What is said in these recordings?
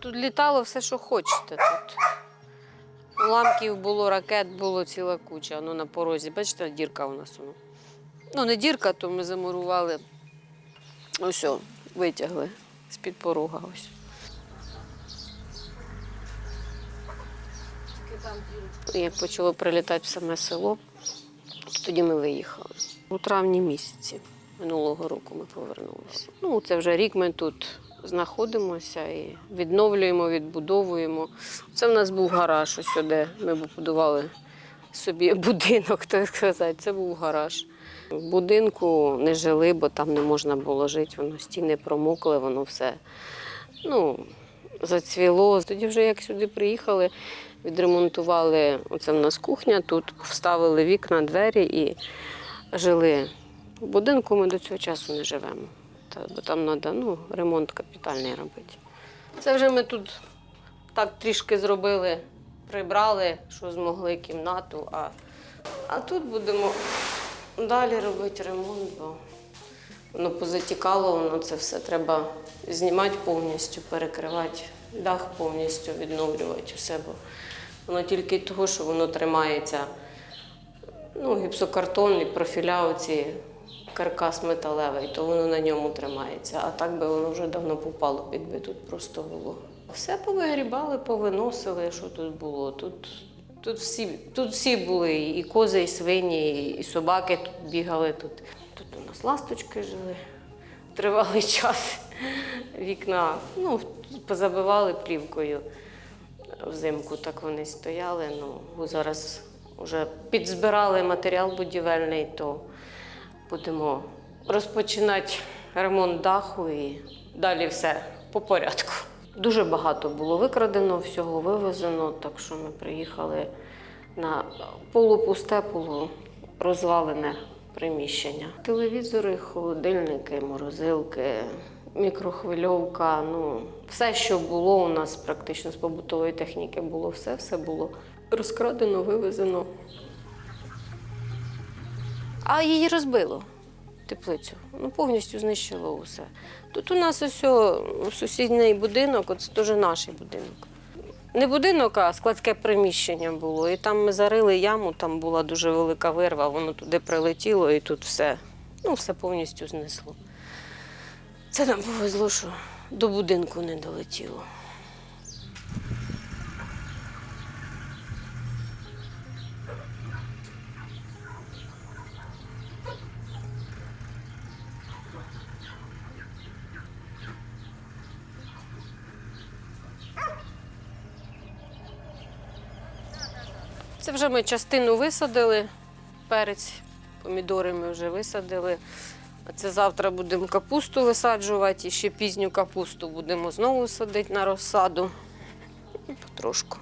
Тут літало все, що хочете. Тут уламків було, ракет було ціла куча. Ну, на порозі. Бачите, дірка у нас. воно. Ну, не дірка, то ми замурували. Ось, витягли з-під порога. Ось. Як почало прилітати в саме село, тоді ми виїхали. У травні місяці минулого року ми повернулися. Ну, це вже рік ми тут знаходимося і відновлюємо, відбудовуємо. Це в нас був гараж, ось де ми будували собі будинок, так сказати. Це був гараж. В будинку не жили, бо там не можна було жити, воно стіни промокли, воно все ну, зацвіло. Тоді вже як сюди приїхали, відремонтували, оце в нас кухня, тут вставили вікна, двері і жили. В будинку ми до цього часу не живемо. Та, бо там треба ну, ремонт капітальний робити. Це вже ми тут так трішки зробили, прибрали, що змогли кімнату, а, а тут будемо далі робити ремонт, бо воно позатікало, воно це все треба знімати повністю, перекривати, дах повністю відновлювати усе, бо воно тільки того, що воно тримається. Ну, гіпсокартон і профіля оці каркас металевий, то воно на ньому тримається. А так би воно вже давно попало, якби тут просто було. Все повигрібали, повиносили, що тут було. Тут, тут, всі, тут всі були, і кози, і свині, і собаки тут бігали. Тут, тут у нас ласточки жили тривалий час. Вікна ну, позабивали плівкою взимку, так вони стояли. Ну, зараз вже підзбирали матеріал будівельний, то будемо розпочинати ремонт даху і далі все по порядку. Дуже багато було викрадено, всього вивезено, так що ми приїхали на полупусте, полурозвалене приміщення. Телевізори, холодильники, морозилки, мікрохвильовка. Ну, все, що було у нас практично з побутової техніки, було все, все було розкрадено, вивезено. А її розбило теплицю. Ну, повністю знищило усе. Тут у нас ось сусідній будинок, це теж наш будинок. Не будинок, а складське приміщення було. І там ми зарили яму, там була дуже велика вирва, воно туди прилетіло і тут все, ну, все повністю знесло. Це нам повезло, що до будинку не долетіло. Це вже ми частину висадили, перець, помідори ми вже висадили. А це завтра будемо капусту висаджувати, і ще пізню капусту будемо знову садити на розсаду. Потрошку.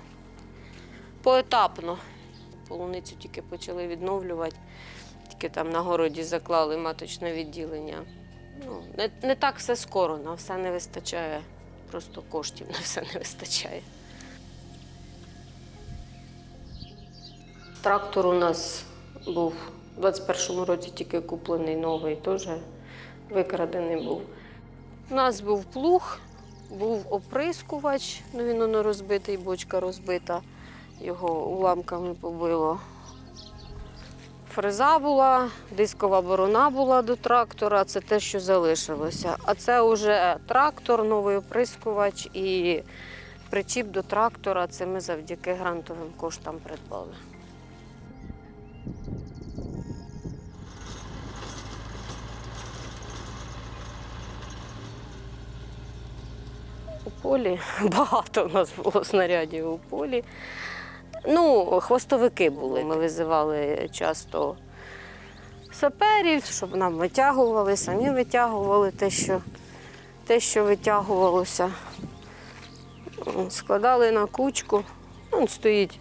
Поетапно. Полуницю тільки почали відновлювати, тільки там на городі заклали маточне відділення. Ну, не, не так все скоро, на все не вистачає. Просто коштів на все не вистачає. Трактор у нас був у 21-му році тільки куплений новий, теж викрадений був. У нас був плуг, був оприскувач, ну він воно розбитий, бочка розбита, його уламками побило. Фреза була, дискова борона була до трактора, це те, що залишилося. А це вже трактор, новий оприскувач і причіп до трактора. Це ми завдяки грантовим коштам придбали. Полі багато у нас було снарядів у полі. Ну, хвостовики були. Ми визивали часто саперів, щоб нам витягували, самі витягували те, що, те, що витягувалося. Складали на кучку. Вон стоїть,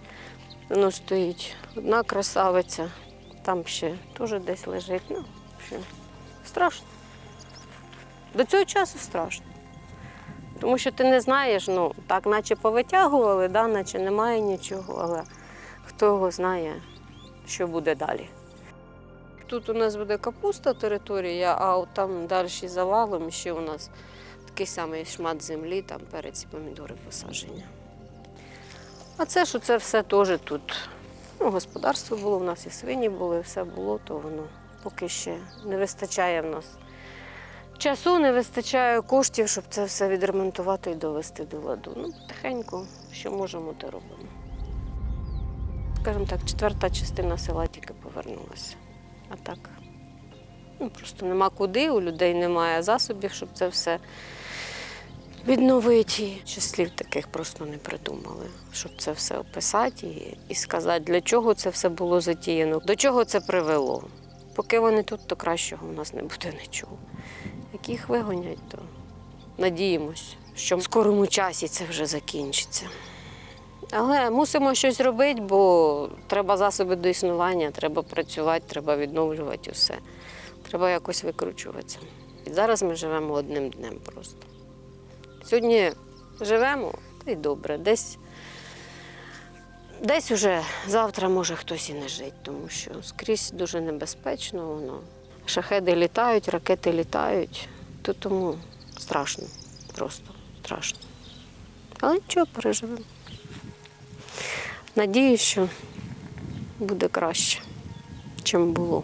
воно стоїть одна красавиця, там ще теж десь лежить. Ну, страшно. До цього часу страшно. Тому що ти не знаєш, ну так, наче повитягували, да, наче немає нічого, але хто його знає, що буде далі. Тут у нас буде капуста територія, а от там далі за валом ще у нас такий самий шмат землі, там перець і помідори посаджені. А це що це все теж тут. Ну, господарство було, в нас і свині були, все було, то воно поки ще не вистачає в нас. Часу не вистачає коштів, щоб це все відремонтувати і довести до ладу. Ну, потихеньку, що можемо, то робимо. Скажімо так, четверта частина села тільки повернулася. А так, ну, просто нема куди, у людей немає засобів, щоб це все відновити. Числів таких просто не придумали, щоб це все описати і, і сказати, для чого це все було затіяно, до чого це привело. Поки вони тут, то кращого у нас не буде нічого. Як їх вигонять, то надіємось, що в скорому часі це вже закінчиться. Але мусимо щось робити, бо треба засоби до існування, треба працювати, треба відновлювати усе. Треба якось викручуватися. І зараз ми живемо одним днем просто. Сьогодні живемо, та й добре. Десь, десь уже завтра може хтось і не жить, тому що скрізь дуже небезпечно воно. Шахеди літають, ракети літають, то тому страшно, просто страшно. Але нічого, переживемо. Надію, що буде краще, чим було.